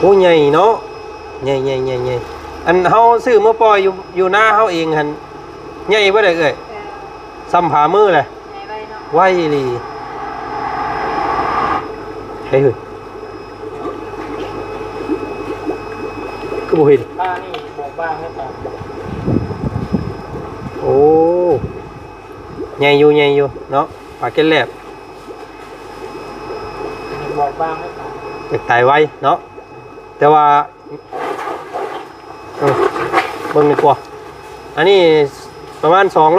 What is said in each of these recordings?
โอ้ใหญ่เนาะใหญ่ใหญ่ใหญ่ใหญ่อันเฮาซื้อมาปล่อยอยู่อยู่หน้าเฮาเองหั่นใหญ่บ่ได้เอ้ยเออซ้ำผามือเลยในใบเนาะไวอีหลีเฮ้ยคือบ่เห็นป้านี่บอกบ้างให้ป่าโอ้ใหญ่อยู่ใหญ่อยู่เนาะปลาเก็ดแลบบอกบ้างให้ป่าอยากตายไวเนาะ แต่ว่าเออเบิ่งดีกว่าอันนี้ประมาณ250สอง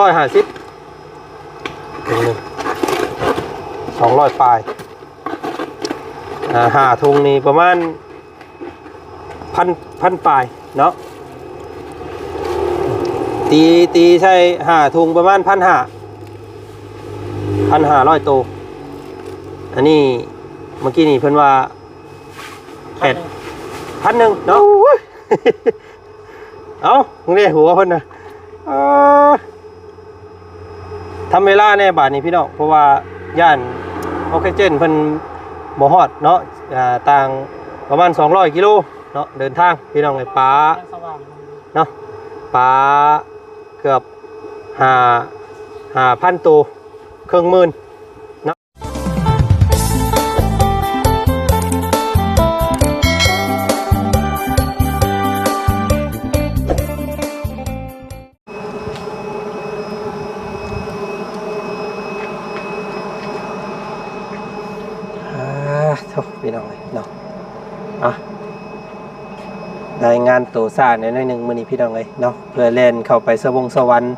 ร้อยปลายอ่าหาทุงนี่ประมาณพันพันปลายเนาะตีตีใช่หาทุงประมาณพันห้าพันห้าร้อยตัวอันนี้เมื่อกี้นี่เพิ่นว่าแปด พันหนึ่งเนาะเอามึงได้หัวเพิ่นนะเออทำเวลาแน่บาทนี้พี่น้องเพราะว่าย่านออกซิเจนเพิ่นบ่ฮอดเนาะอ่าต่างประมาณ 200 กิโลเนาะเดินทางพี่น้องไอ้ปลาสว่างเนาะปลาเกือบห้าห้าพันตัวเครื่องหมื่นายงานตัวซ่าในอยหนึ่งมือนี้พี่น้องเลยเนาะเพื่อเล่นเข้าไปสวงสวรรค์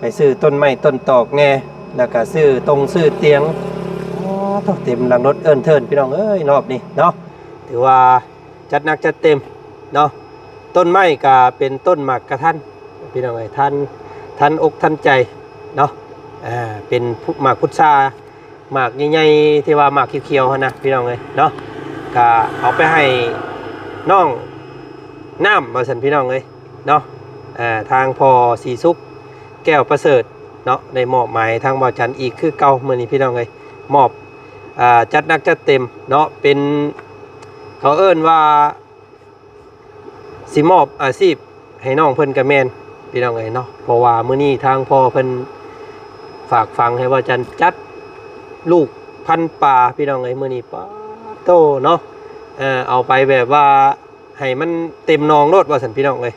ไปซื้อต้นไม้ต้นตอกแน่แล้วก็ซื้อตรงซื้อเตียงอ๋อเต็มหลังรถเอิ้นเทินพี่น้องเอ้ยรอบนี้เนาะถือว่าจัดหนักจัดเต็มเนาะต้นไม้ก็เป็นต้นหมากกระทันพี่น้องเอ้ยท่านท่านอกท่านใจเนาะอ่าเป็นหมากพุทราหมากใหญ่ๆที่ว่าหมากเขียวๆนะพี่น้องเอ้ยเนาะก็เอาไปให้น้อง น้ำมาสันพี่น้องเลยเนาะทางพอสีสุกแก้วประเสริฐเนาะในมอบหมายทางบ่อจันอีกคือเก่าเมื่อนี้พี่น้องเลยมอบอจัดนักจัดเต็มเนาะเป็นเขาเอิ้นว่าสิมอบอาชีพให้น้องเพิ่นกับแมนพี่น้องเลยเนาะเพราะว่ามื้อนี้ทางพ่อเพิ่นฝากฟังให้ว่าจันจัดลูกพันป่าพี่น้องเลยมื้อนี้ป้าโตเนาะเออเอาไปแบบว่า ให้มันเต็มนองโลดว่าสันพี่น้องเลย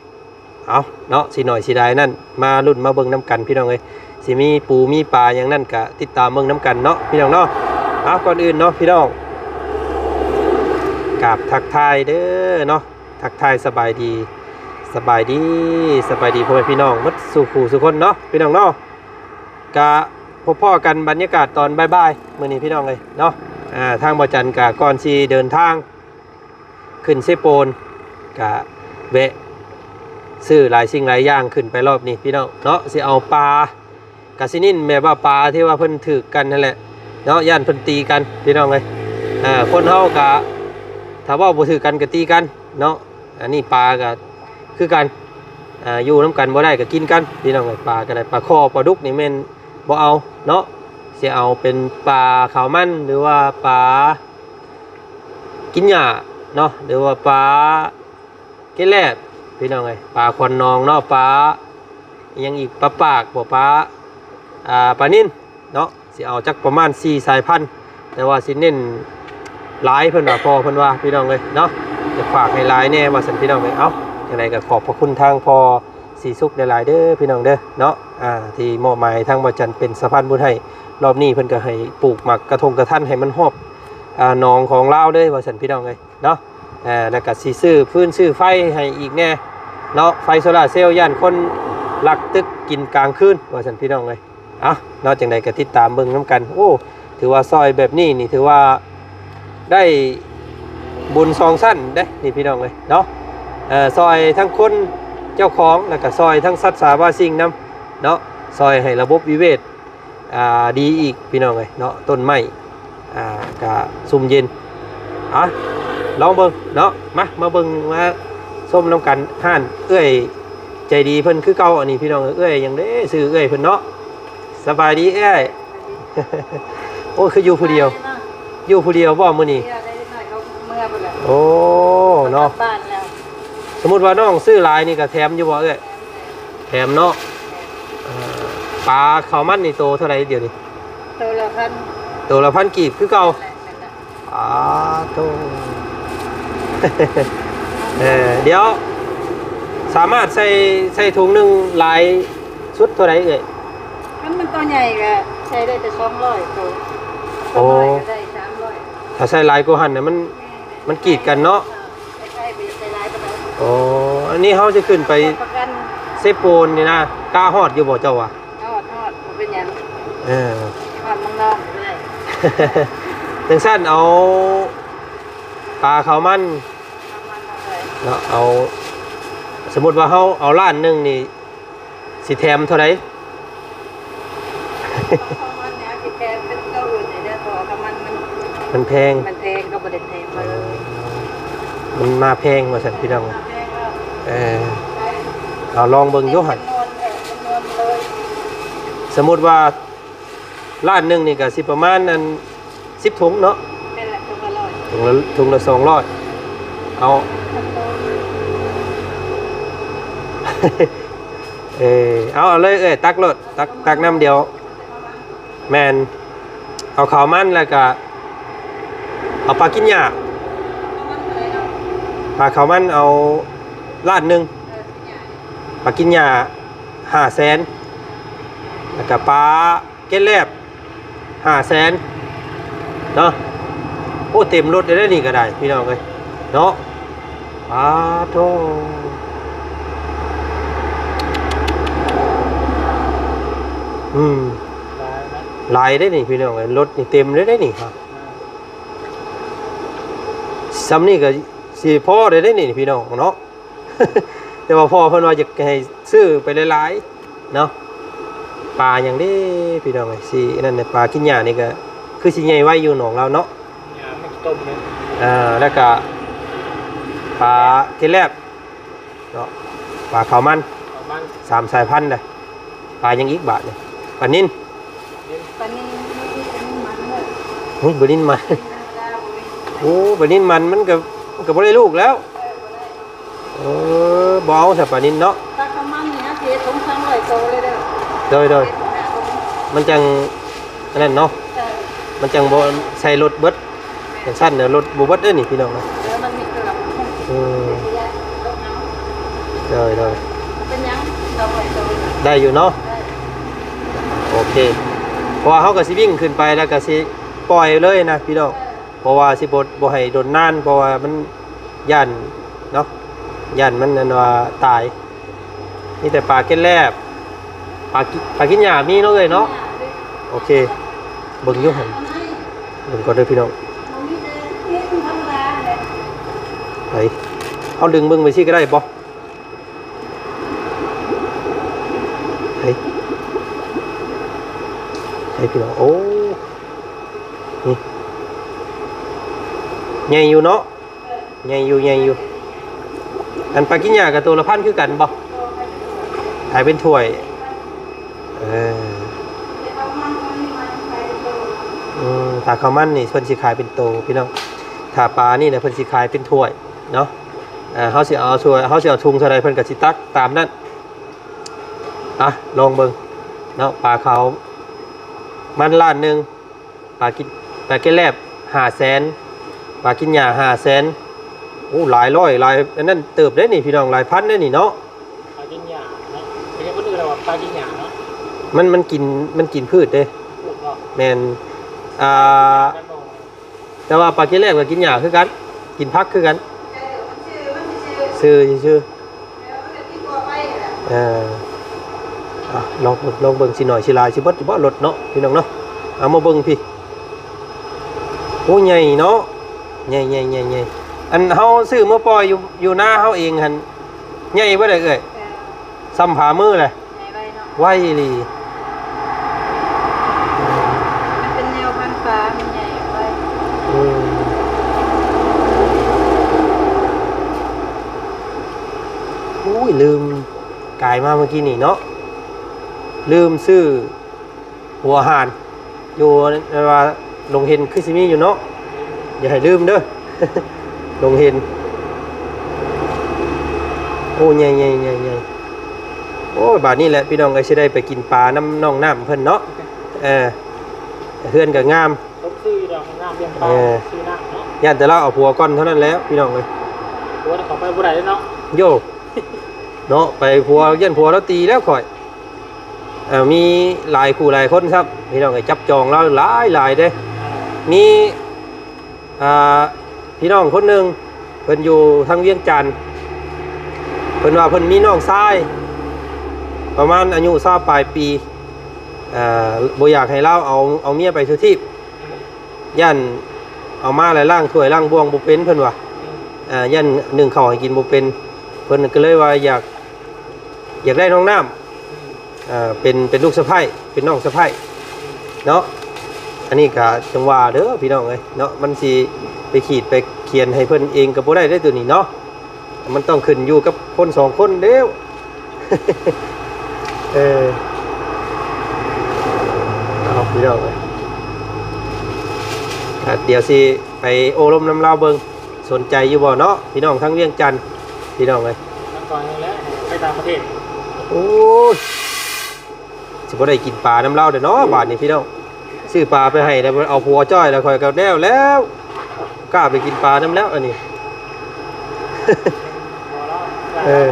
เอาเนาะสิหน่อยสิได้นั่นมารุ่นมาเบิ่งน้ำกันพี่น้องเลยสิมีปูมีปลาอย่างนั่นกะติดตามเบิ่งน้ำกันเนาะพี่น้องเนาะเอาก่อนอื่นเนาะพี่น้องกราบทักทายเด้อเนาะทักทายสบายดีสบายดีสบายดีพ่อแม่พี่น้องมัดสู่ขู่สุคนเนาะพี่น้องเนาะกะพบพ่อกันบรรยากาศตอนบ่ายๆมื้อนี้พี่น้องเลยเนาะอ่าทางบ่จันกะก่อนสิเดินทาง ขึ้นเซโปน กะแวะซื้อหลายสิ่งหลายอย่างขึ้นไปรอบนี้พี่น้องเนาะสิเอาปลากะสินินแม่ว่าปลาที่ว่าเพิ่นถือกันนั่นแหละเนาะย่านเพิ่นตีกันพี่น้องเลยอ่าคนเฮากะถ้าว่าบ่ถือกันก็ตีกันเนาะอันนี้ปลาก็คือกันอ่าอยู่น้ำกันบ่ได้ก็กินกันพี่น้องเลยปลาก็ได้ปลาคอปลาดุกนี่แม่นบ่เอาเนาะสิเอาเป็นปลาขาวมันหรือว่าปลากินหญ้าเนาะหรือว่าปลา เกล็ดพี่น้องไงปลาควันนองเนาะปลายังอีกปลาปากบ่ปลาอ่าปลานิ่นเนาะสิเอาจักประมาณ4สายพันธุ์แต่ว่าสิเน้นหลายเพิ่นว่าพอเพิ่นว่าพี่น้องเลยเนาะจะฝากให้หลายแน่ว่าสันพี่น้องเลยเอ้าจังไดก็ขอบพระคุณทางพอสีสุขหลายเด้อพี่น้องเด้อเนาะอ่าที่มอบหมายทางบ่จันเป็นสะพานบุญให้รอบนี้เพิ่นก็ให้ปลูกหมักกระทงกระทันให้มันหอบอ่าหนองของลาวเด้อว่าสันพี่น้องเลยเนาะ อ่าแล้วก็สีซื้อพื้นซื้อไฟให้อีกแน่เนาะไฟโซลาเซลล์ย่านคนลักตึกกินกลางคืนว่าสันพี่น้องเลยอะนอกจากใดก็ติดตามเบิ่งน้ำกัน โอ้ ถือว่าซอยแบบนี้นี่ถือว่าได้บุญซองสั้นเด้นี่พี่น้องเลยเนาะเอ่อซอยทั้งคนเจ้าของแล้วก็ซอยทั้งสัตว์สาบาสิ่งนํเนาะซอยให้ระบบวิเวศอ่าดีอีกพี่น้องเลยเนาะต้นไม้อ่ากะซุ่มเย็นอะ ลองเบิ่งเนาะมามาเบิ่งมาส้มน้ำกันห่านเอื้อยใจดีเพิ่นคือเก่าอันนี้พี่น้องเอื้อยยังได้ซื้อเอื้อยเพิ่นเนาะสบายดีเอ้ยโอ้ยคืออยู่ผู้เดียว อยู่ผู้เดียวบ่มื้อนี้เดี๋ยวได้นิดหน่อยเขาเมื่อไปแล้วโอ้เนาะบ้านแล้วสมมุติว่าน้องซื้อหลายนี่ก็แถมอยู่บ่เอ้ยแถมเนาะเอ่อปลาข้าวมันนี่โตเท่าไหร่เดี๋ยวนี้ตัวละพันตัวละพันกีบคือเก่าแหละนั่นแหละอ่าโต เออเดี๋ยว สามารถใส่ใส่ถุงหนึงหลายชุดเท่าไหร่เอ่ยถ้ามันตัวใหญ่ก็ใช้ได้แต่สองร้อยตัวโอ้ตัวน้อยก็ได้สามร้อยถ้าใส่หลายกว่าหันเนี่ยมันมันกีดกันเนาะไม่ใช่ไปใช้ร้ายไปแล้วอ๋ออันนี้เขาจะขึ้นไปประกันเซโปนนี่นะกล้าฮอดอยู่บ่เจ้าวะทอดทอดมันเป็นหยังเออทอดมังนอกเลยจังสั้นเอาปลาเขาวมันทำมันมา เลยแล้วเอา สมมติว่าเขาเอาล้านหนึ่งนี่สิแถมเท่าไหร่เพราะมันเนี่ยที่แกเป็นเจ้าอื่นเนี่ยเดี๋ยวตัวกับมันมันมันแพง มันแพงก็บริเทมาเลยมันมาแพงมาสั่นพี่น้องแพงแล้วเออเอาลองเบิ่งอยุหันจำนวนเออจำนวนเลยสมมติว่าล้านหนึ่งนี่ก็สิประมาณนั้นสิบถุงเนาะเป็นแหละตัวละร้อยถุงละถุงละสองร้อยเอาจำนวน เออเอาเอาเลยเอ้ยตักรถตักตักน้ำเดียว แมนเอาข้าวมันแล้วก็เอาปลากินหญ้าปลาข้าวมันเอาลาดหนึ่งปลากินหญ้าห้าแสนแล้วก็ปลาเก็ดแลบห้าแสนเนาะโอ้เต็มรถได้นี่ก็ได้ พี่น้องเลยเนาะปลาโท อืมร้ายไหมลายได้นี่พี่น้องเอ้ยรถนี่เต็มเลยได้นี่ครับซ้ำนี่ก็สิพ่อได้ได้นี่พี่น้องเนาะ แต่ว่าพ่อเพิ่นว่าจะให้ซื้อไปหลายๆเนาะปลาอย่างนี้พี่น้องเอ้ยสินั่นน่ะปลากินหญ้านี่ก็คือสิใหญ่ไว้อยู่หนองเราเนาะยาไม่ต้มเลยอ่าแล้วก็ปลาเกล็ดแลบเนาะปลาขาวมัน เอามันสามสายพันธุ์เลยปลายังอีกบาทเนี่ย ปลานิ่นปานนี้นี่เป็นมันเลยเฮ้ยบนิ่นมันธรรมดาบ่มีโอ้ปลานินมันมันก็มันก็บ่ได้ลูกแล้วเออบ่เอาแต่ปลานินเนาะถ้าเขามันนี่นะเสียทงสามร้อยโตเลยเด้อโดยโดยเสียถุงห้าถุงมันจังอันนั้นเนาะเออมันจังบ่ใส่รถเบิดอย่างสั้นเนี่ยรถบ่เบิดเด้อนี่พี่น้องนะเดี๋ยวมันมีเกลืออืมเสียลงเอาโดยโดยเป็นหยังสองร้อยโตเลยได้อยู่เนาะได้ โอเคเพราะว่าเฮาก็สิวิ่งขึ้นไปแล้วก็สิปล่อยเลยนะพี่น้องเพราะว่าสิบ่บ่ให้โดนนานเพราะว่ามันย่านเนาะย่านมันนันว่าตายมีแต่ปลาเก็ดแลบปลากิปลากินหญ้ามีเนาะเอ้ยเนาะโอเคเบิ่งยู่หันเบิ่งก่อนเด้อพี่น้องเฮ็ดธรรมดาเลยไปเอาดึงเบิ่งไปสิก็ได้บ่เฮ้ย เฮ้ยพี่น้องโอ้นี่ใหญ่อยู่เนาะใหญ่อยู่ใหญ่อยู่อันปากินหญ้ากับตัวละพันคือกันบ่ขายเป็นถ้วยเออถ้าข้าวมันนี่เพิ่นสิขายเป็นโตพี่น้องถ้าปลานี่เนี่ยเพิ่นสิขายเป็นถ้วยเนาะอ่าเฮาสิเอาถ้วยเฮาสิเอาทุงเท่าใดเพิ่นก็สิตักตามนั้นอะลองเบิ่งเนาะปลาเขา มันล้านหนึงปลากินปลาเกล็ดแลบ500,000ปลากินหญ้า500,000โอ้หลายร้อยหลายอันนั้นเติบได้นี่พี่น้องหลายพันได้นี่เนาะปลากินหยาเนาะเป็นคนอื่นเราว่าปลากินหยาเนาะมันมันกินมันกินพืชเด้พูดเนาะแม่นอ่านั่นบอกแต่ว่าปลาเกล็ดแลบก็กินหญ้าคือกัน กินผักคือกันชื่อชื่อเอออะ ลองเบิ่งลองเบิ่งสิหน่อยสิหลายสิเบิดสิบ่ลดเนาะพี่น้องเนาะเอามาเบิ่งพี่โอ้ใหญ่เนาะใหญ่ใหญ่ใหญ่ใหญ่อันเฮาซื้อมาปล่อยอยู่อยู่หน้าเฮาเองหั่นใหญ่บ่ได้เอ้ยซ้ำผามือเลยไวอีหลีเป็นแนวพันฟ้ามันใหญ่ไว้อืมอุ้ยลืมกายมาเมื่อกี้นี่เนาะ ลืมซื้อหัวหาน อยู่ในว่าลงเห็นคือสิมีอยู่เนาะอย่าให้ลืมเด้อลงเห็นอ้ใหญ่ใหญ่ใหญ่ใหญ่โอ้ยบาดนี้แหละพี่น้องเอ้ยสิได้ไปกินปลาน้ำน้องน้ำเพิ่นเนาะเออเฮือนก็งามผมซื้อดอกของน้ำเรียนปลาเออซื้อน้ำเนาะย่านแต่เราเอาผัวก่อนเท่านั้นแล้วพี่น้องเอ้ยโอ้ยเขาไปบ่ได้เนาะโยเนาะไปผัวยันผัวแล้วตีแล้วข่อยเอ่อมีหลายคู่หลายคนครับพี่น้องเอ้จับจองเราหลายหลายเด้มีอ่าพี่น้องคนหนึ่งเพิ่นอยู่ทางเวียงจันทน์เพิ่นว่าเพิ่นมีน้องชายประมาณอายุทราบปลายปีอ่อบ่อยากให้เล่าเอาเอาเมียไปทุทีบย่านเอามาแล้วล่างถ้วยล่างบวงบ่เป็นเพิ่นว่าอ่าย่านหนึ่งข้าวให้กินบ่เป็น เพิ่นก็เลยว่าอยาก อยากได้น้องน้ำ อ่าเป็นเป็นลูกสะใภ้เป็นน้องสะใภ้เนาะอันนี้ก็จังหวะเด้อพี่น้องเอ้ยเนาะมันสิไปขีดไปเขียนให้เพิ่นเองก็บ่ได้ได้อตัวนี้เนาะมันต้องขึ้นอยู่กับคนสองคนเด้วเออเอาพี่น้องเอ้ยอะเดี๋ยวสิไปโอลมน้ำลาวเบิงสนใจอยู่บ่เนาะพี่น้องทั้งเวียงจันทน์พี่น้องเอ้ยมันก่อนแล้วไปต่างประเทศ โอ้ย สิบ่ได้กินปลาน้ำลาวเด้อเนาะบาดนี้พี่น้องซื้อปลาไปให้แล้วเอาผัวจ้อยแล้วค่อยก็แล้วแล้วกล้าไปกินปลาน้ำแล้วอันนี้พอแล้วเออ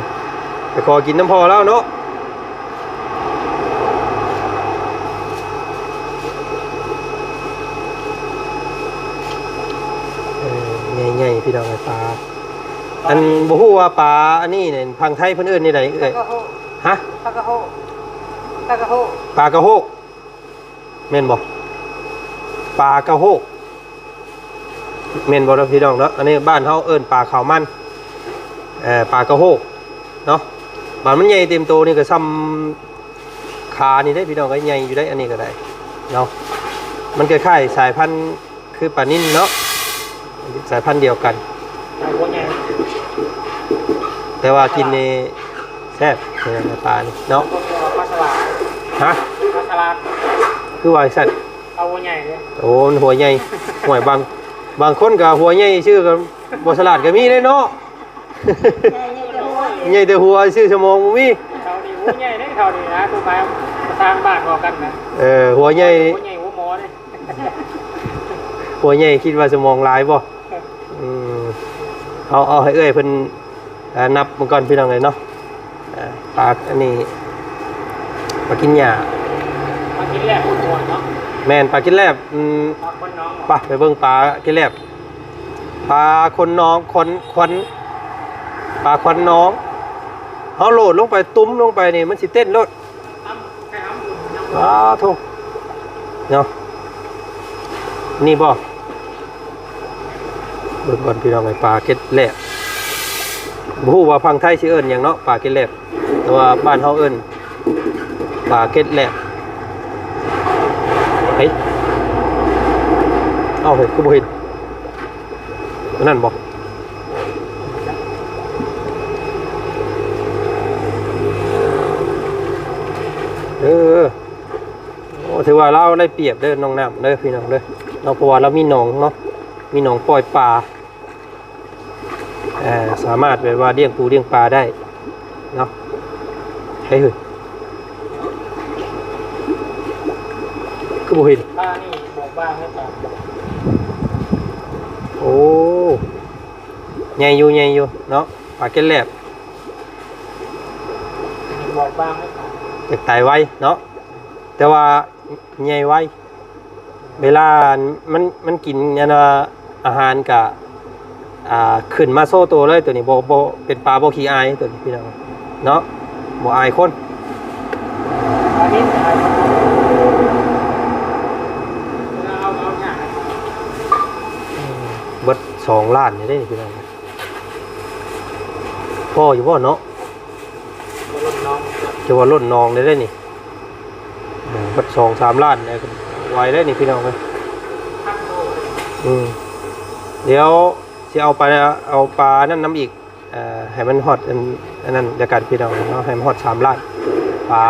ไปขอกินน้ำพอแล้วเนาะเออใหญ่ๆพี่น้องไอ้ปลาอันบ่ฮู้ว่าปลาอันนี้เนี่ยพังไทยเพิ่นเอิ้นนี่ไดตะเอ้ยกะโฮฮะตะกะโฮ ตะกะโฮปลากระโฮกแม่นบ่ปลากระโฮกแม่นบ่เนาะพี่น้องเนาะอันนี้บ้านเฮาเอิ้นปลาขาวมันเอ่อปลากระโฮกเนาะบานมันใหญ่เต็มโตนี่ก็ซ้ำขานี่ได้พี่น้องก็ใหญ่อยู่ได้อันนี้ก็ได้เนาะมันคล้ายๆสายพันธุ์คือปลานิ่นเนาะสายพันธุ์เดียวกันไอ้หัวใหญ่แต่ว่ากินนี่แซ่บเนี่ยปลานี่เนาะ ฮะปลาฉลาดคือว่าสัตว์เอาหัวใหญ่เลยโอ้มันหัวใหญ่ห่วยบางบางคนกับหัวใหญ่ชื่อกับบสลัดก็มีได้เนาะใหญ่แต่หัวชื่อสมองบ่มีเขาดีหัวใหญ่เนี่ยเขาดีนะตัวไปประธานบ้านบอกกันนะเออหัวใหญ่หัวใหญ่หัวหมอเนี่ยหัวใหญ่คิดว่าสมองหลายบ่อืมเอาเอาให้เอ้ยเพิ่นอ่านับมันก่อนพี่น้องเลยเนาะอ่าปลาอันนี้ ปลากินหญ้ามากินแรกหัวหัวเนาะแม่นปลากินแลบอืมปลาคนน้องไปไปเบิ่งปลากินแลบปลาคนน้องคนควันปลาควันน้องเฮาโหลดลงไปตุ้มลงไปนี่มันสิเต้นโลดทำใครทำอยู่ยังอ้าทุกเนาะนี่บ่เบิ่งก่อนพี่น้องไอ้ปลาเก็ดแลบบ่ฮู้ว่าพังไทยสิเอิ้นหยังเนาะปลาเก็ดแลบแต่ว่าบ้านเฮาเอิ้น ปลาเก็ดแลบเฮ้ยเอาเฮ้ยคือบ่เห็นนั่นบ่เออโอ้ถือว่าเราได้เปรียบเด้อน้องน้ำเด้อพี่น้องเด้อเราเพราะว่าเรามีหนองเนาะมีหนองปล่อยปลาเอ่อสามารถแบบว่าเลี้ยงปูเลี้ยงปลาได้เนาะเฮ้ย คือบ่เห็นป้านี่บอกบ้างให้ป่าโอ้ใหญ่อยู่ใหญ่อยู่เนาะปลาเก็ดแลบบอกบ้างให้ป่าเด็กตายไวเนาะแต่ว่าใหญ่ไวเวลามันมันกินเนี่ยนะอาหารกับอ่าขึ้นมาโซ่ตัวเลยตัวนี้โบโบเป็นปลาโบขี้อายตัวนี้พี่น้องเนาะโบอายคนอันนี้เอาเอาเอาเนี่ย เบิด สองล้านนี่ได้นี่พี่น้องพ่ออยู่พ่อเนาะรถน้องจะว่าล้นนองได้ได้นี่เออเบิดสองสามล้านเนี่ยก็ไวได้นี่พี่น้องเลยทักโตอืมเดี๋ยวจะเอาปลาเอาปลานั่นน้ำอีกเอ่อให้มันฮอดอันอันนั้นเดี๋ยวกันพี่น้องเนาะให้มันฮอดสามล้านปลา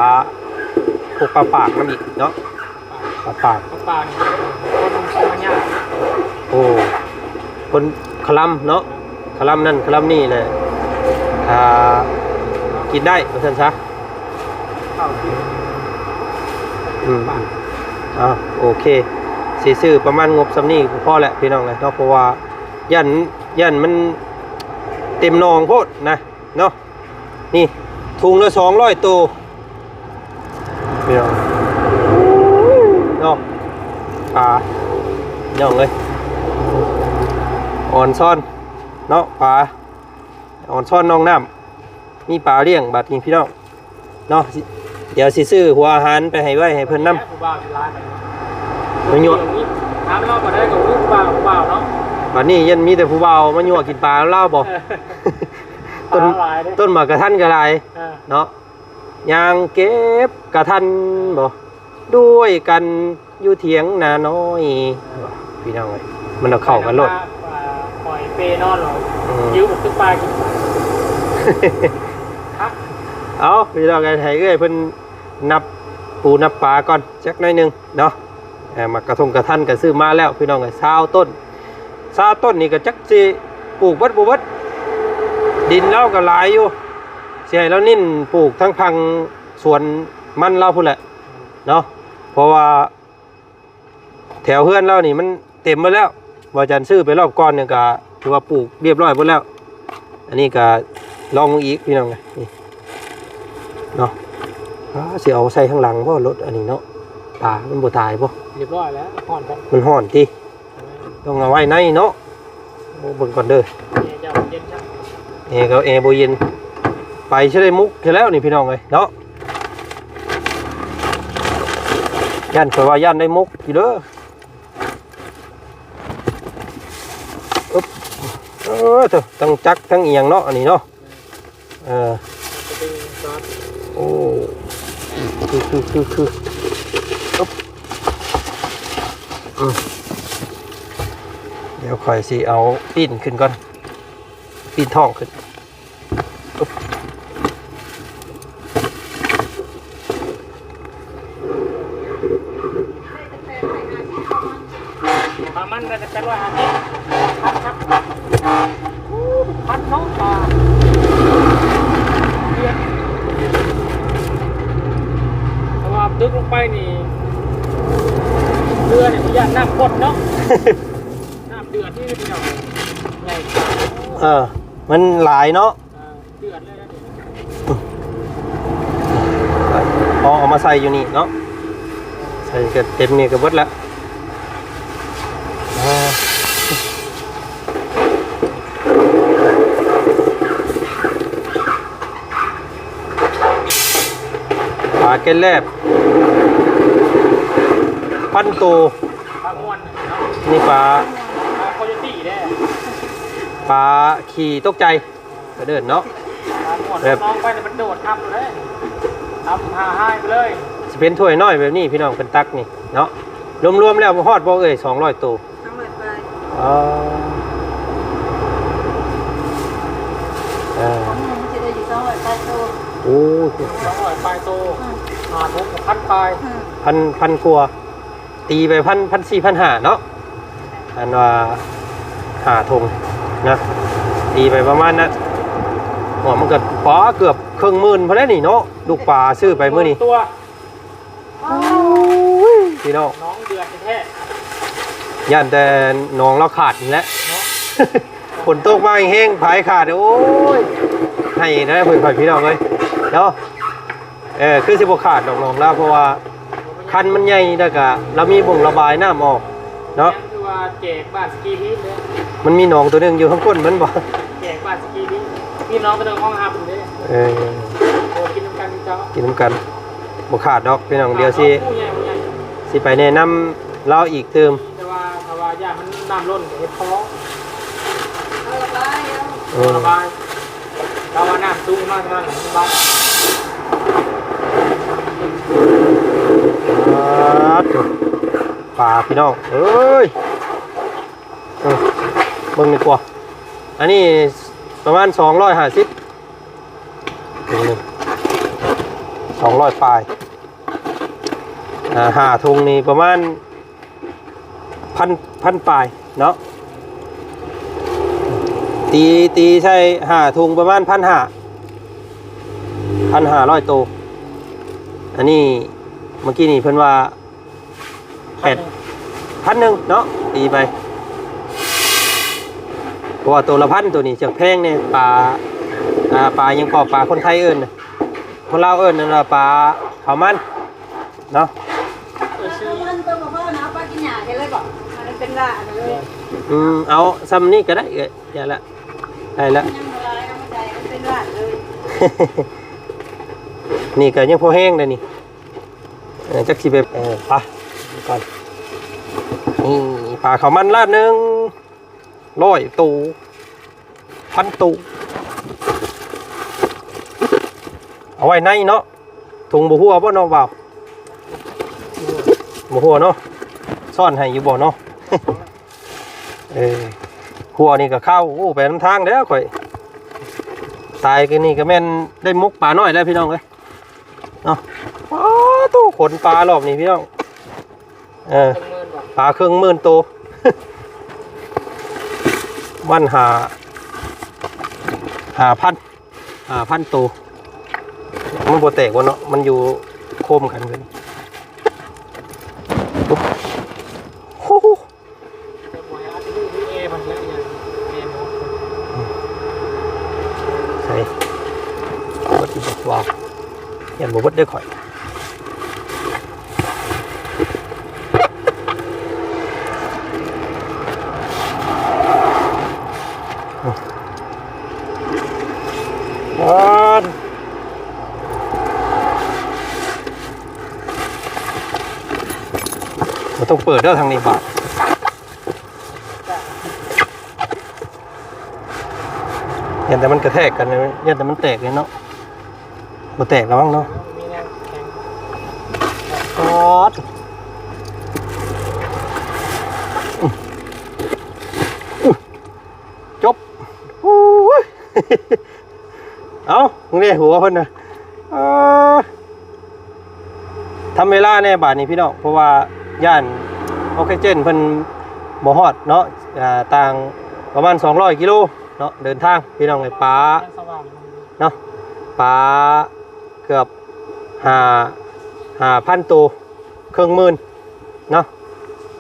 พวกปลาปากน้ำอีกเนาะปลาปากเขาป่านี่คนมันซื้อมาเนี่ยโอ้ คนคลัมเนาะคลัมนั่นคลัมนี่เลยอ่ากินได้ว่าซั่นซะข้าอืมอ่าโอเคสีซื้อประมาณงบสำนี้ก็พอแหละพี่น้องเลยเนาะเพราะว่ายันยันมันเต็มหนองโพดนะเนาะนี่ถุงละสองร้อยตัวพี่น้องเนาะปลาน้องเลย อ่อนซ่อนเนาะปลาอ่อนซ่อนน้องน้ำมีปลาเลี้ยงบัดนี้พี่น้องเนาะสิเดี๋ยวสิซื้อหัวอาหารไปให้ไว้ให้เพิ่นนำผู้บ่าวร้านไม่ยั่วถามเราบ่ได้กับผู้บ่าวผู้บ่าวเนาะบัดนี้ยันมีแต่ผู้เบามายั่วกินปลาแล้วเล่าบ่ต้นปลาหลายเด้ต้นหมากกระทันกระไรเออเนาะยางเก็บกระทันบ่ด้วยกันอยู่เถียงนาน้อยพี่น้องเอ้ยมันเอาเข้ากันโลด ปล่อยเปนอนหรออืมยิ้วกับตึกปลากินครับเอาพี่น้องกันให้เอ้ยเพิ่นนับปูนับปลาก่อนจักหน่อยหนึงเนาะเอ่อหมากกระทงกระทันก็ซื้อมาแล้ว พี่น้องเอ้ยซาวต้นซาวต้นนี่ก็จักสิปลูกเบิดบ่เบิดดินเราก็หลายอยู่สิให้เรานิ่นปลูกทั้งพังสวนมันเราพุ่นแหละเนาะเพราะว่า แถวเฮือนเรานี่มันเต็มหมาแล้วว่าจันซื้อไปรอบก่อนเนี่ยก็ ถือว่าปลูกเรียบร้อยหมดแล้ว อันนี้ก็ลองอีกพี่น้องไงนี่เนาะอ้าสิเอาใส่ข้างหลังเพราะรถอันนี้เนาะปลามันบ่ตายป่ะเรียบร้อยแล้วห่อนกันมันห่อนติต้องเอาไว้ในเนาะโอ้เบิ่งก่อนเด้อเจ้าเย็นครับเอก็เอโบเย็น ไปใช่ได้มุกใช่แล้วนี่พี่น้องเลยเนาะย่านคอยว่าย่านได้มุกอยู่เด้อ อึ๊บเออเถอะทั้งจักทั้งเอียงเนาะอันนี้เนาะเออโอ้คือคือคือคืออึ๊บอืมเดี๋ยวคอยสิเอาปีนขึ้นก่อนปีนท้องขึ้น ปลามันจะเป็นว่าอันนี้พัดครับพัดน้องปลาเดือดเพราะว่าดึกลงไปนี่เรือเนี่ยมันยากน้ำกดเนาะน้ำเดือดนี่พี่น้องใหญ่เออ มันหลายเนาะอ่าเดือดเลยนะนี่เอาเอามาใส่อยู่นี่เนาะ ใส่ก็เต็มนี่ก็เบิดละอ่าปลาเกล็ดแลบพันโตวปลาม้วน น่ะเนาะนี่ปลาปลาโคโยตี้แน่ปลาขี่ตกใจก็เดินเนาะปลาม้วนแบบน้องไปเนี่ยมันโดดทำเลยทำหาให้ไปเลยสิเป็นถ้วยน้อยแบบนี้พี่น้องเป็นตักนี่เนาะรวมๆแล้วบ่ฮอดบ่เอ่ย200ตัวเอาหมดไปอ๋ออ่าของมันจะได้อยู่สองร้อยแปดตัวโอ้สองร้อยปลายโตหาทุกพันปลายอืมพันพันกว่าตีไปพันพันสี่พันห้าเนาะ อันว่าหาทงนะตีไปประมาณนั้นหัวมันเกิดปอเกือบครึ่งหมื่นพอแล้วนี่เนาะลูกปลาซื้อไปเมื่อนี้ตัวพี่น้องน้องเดือดแท้ย่านแต่หน้องเราขาดนี่แหละเนาะฝนตกมาแห้งผายขาดโอ้ยให้ได้เพื่อนพี่น้องเลยเนาะเออคือสิบขาดดอกน้องแล้วเพราะว่าคันมันใหญ่แล้วก็เรามีบ่งระบายน้ำออกเนาะคือ ว่าแจกบ้านสกีนี้เลยมันมีหนองตัวหนึงอยู่ข้างก้นมันบ่แจกบ้านสกีนี้พี่น้องไปเดินห้องหับเลยเออโอ้กินน้ำกันเจ้ากินน้ำกันบ่ขาดดอกพี่น้องเดียวสิผู้ใหญ่ผู้ใหญ่สิไปแนะนำเราอีกเติมแต่ว่าถ้าว่าย่ามันน้ำล้นเห็ดท้องเอาละไปเอาเออระบายเราว่าน้ำสูงมากเท่านั้นระบายครับปลาพี่น้องเอ้ย เออเบิ่งดีกว่าอันนี้ประมาณ250สองร้อยปลายอ่าหาทุงนี่ประมาณพันพันปลายเนาะตีตีใช่หาทุงประมาณพันหาพันห้าร้อยตัวอันนี้เมื่อกี้นี่เพิ่นว่าแปดพันหนึ่งเนาะตีไป เพราะว่าตัวละพันตัวนี้จากแพงเนี่ยปลาอ่าปลายังกอปลาคนไทยเอิ้นน่ะคนลาวเอิ้นนั่นว่าปลาขาวมันเนาะมันต้องมาเพิ่มนะปลากินหยาเห็นเลยบอกมันเป็นละอันเลยอืมเอาซ้ำนี่ก็ได้เอ้ยอย่าละได้ละยังละลายน้ำใจมันเป็นละเลยนี่ก็ยังพอแห้งเลยนี่เออจักสิไปเออไปก่อนนี่ปลาขาวมันลาดหนึ่ง ร้อยตูพันตูเอาไว้ในเนาะถุงบหัวบ่เนาะเบาบหัวเนาะซ่อนให้อยู่บ่เนาะเออหัวนี่ก็เข้าโอ้ไปน้ำทางแล้วข่อยตายกันนี่ก็แม่นได้มุกปลาน้อยแล้วพี่น้องเอ้ยเนาะตู้ขนปลารอบนี้พี่น้องเออปลาเครื่องหมื่นตั วันหาหาพันหาพันตัวมันโบแตกวะเนาะมันอยู่โคมกันเลยปุ๊บโอ้โหจะบอยอาจจะดูวีเอมันแล้วอย่าเอโมใส่บอกวัดได้ข่อย ต้องเปิดเด้อทางนี้บาทยันแต่มันกระแทกกันเลยยันแต่มันแตกเลยเนาะมาแตกแล้วมั้งเนาะมีแนวแข็งกอดจบโอ้ยเอามึงเนี่ยหัวเพิ่นนะเอ้อทำเวลาแน่บาทนี้พี่น้องเพราะว่า ย่านออกซิเจนเพิ่นบ่ฮอดเนาะอ่าต่างประมาณ 200 กิโลเนาะเดินทางพี่น้องไอ้ป้าสว่างเนาะปลาเกือบหาหาพันตัวเครื่องมื่นเนาะ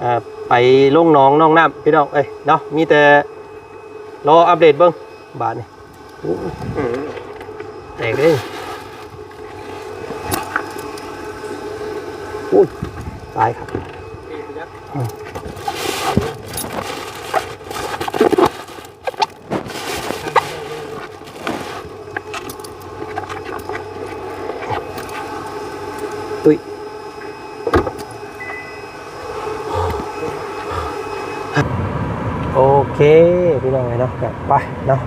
อ่าไปลงน้องน้องน้ำพี่น้องเอ้ยเนาะมีแต่รออัปเดตเบิ้งบาทนี่อู้แตกเลยอุ้ยตายครับ ปีกยักษ์ ตุ้ย โอเคพี่น้องไงเนาะกลับไปเนาะ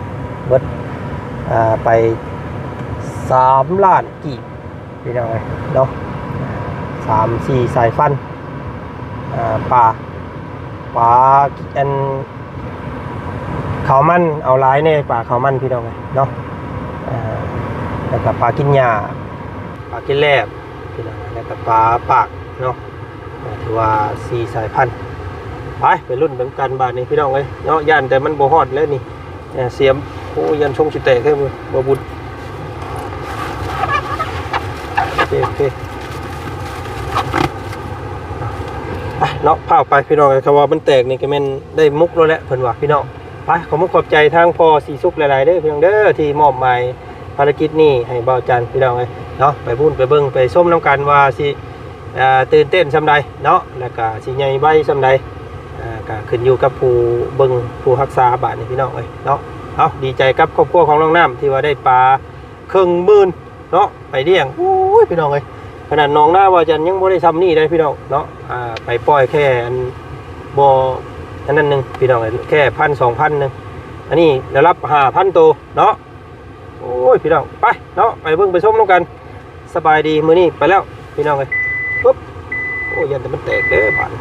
เบิดอ่าไปสามล้านกี่พี่น้องไงเนาะสามสี่สายฟันอ่าปลาปลาอันเขามันเอาหลายเนี่ยปลาเขามันพี่น้องไงเนาะแล้วก็ปลากินหญ้าปลากินแลบพี่น้องแล้วก็ปลาปากเนาะถือว่าสี่สายพันธุ์ ไปไปรุ่นเหมือนกันบาทนี้พี่น้องเลยเนาะยันแต่มันบ่ฮอดแล้วนี่เอ่อเสียมโอ้ยันชงสิแตกแค่มือบ่บุญโอเคโอเคไปเนาะพาไปพี่น้องเลยคำว่ามันแตกนี่ก็แม่นได้มุกแล้วแหละเพิ่นว่าพี่น้องไปขอมุกขอบใจทางพอสีสุกหลายๆเด้อพี่น้องเด้อที่มอบหมายภารกิจนี้ให้เบาจันพี่น้องเลยเนาะไปพูดไปเบิ่งไปส้มน้ำกันว่าสิตื่นเต้นสำใดเนาะแล้วก็สิใหญ่ใบสำใด อ่าก็ขึ้นอยู่กับผู้เบิ่งผู้รักษาบาทนี่พี่น้องเอ้ยเนาะเอาดีใจกับครอบครัวของน้องน้ำที่ว่าได้ปลาครึ่งหมื่นเนาะไปเลี้ยงโอ้ยพี่น้องเอ้ยขนาดน้องหน้าว่าจันยังบ่ได้ทำนี่ได้พี่น้องเนาะอ่าไปปล่อยแค่อันบ่อันนั้นหนึงพี่น้องเอ้ยแค่พันสองพันหนึงอันนี้ได้รับห้าพันตัวเนาะโอ้ยพี่น้องไปเนาะไปเบิ่งไปชมน้ำกัน สบายดีมื้อนี้ไปแล้วพี่น้องเลยปุ๊บโอ้ยยันแต่มันแตกเด้อบาด